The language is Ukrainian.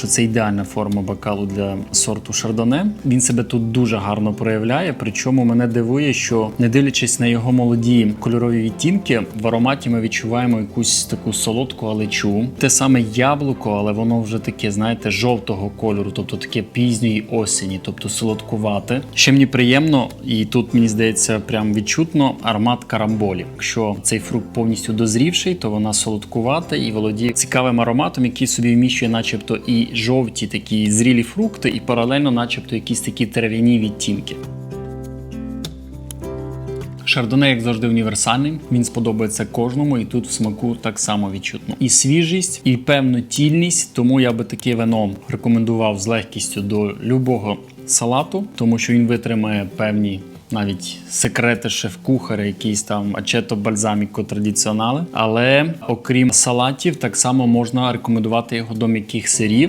що це ідеальна форма бокалу для сорту шардоне. Він себе тут дуже гарно проявляє. Причому мене дивує, що не дивлячись на його молоді кольорові відтінки, в ароматі ми відчуваємо якусь таку солодку алечу. Те саме яблуко, але воно вже таке, знаєте, жовтого кольору, тобто таке пізньої осені, тобто солодкувате. Ще мені приємно, і тут мені здається, прям відчутно аромат карамболі. Якщо цей фрукт повністю дозрівший, то вона солодкувата і володіє цікавим ароматом, який собі вміщує, начебто, і жовті такі зрілі фрукти, і паралельно, начебто, якісь такі трав'яні відтінки. Шардоне, як завжди, універсальний. Він сподобається кожному, і тут в смаку так само відчутно. І свіжість, і певну тільність. Тому я би таке вино рекомендував з легкістю до любого салату, тому що він витримає певні. Навіть секрети шеф-кухаря, якісь там ачето бальзаміко традиціонали. Але окрім салатів, так само можна рекомендувати його до м'яких сирів.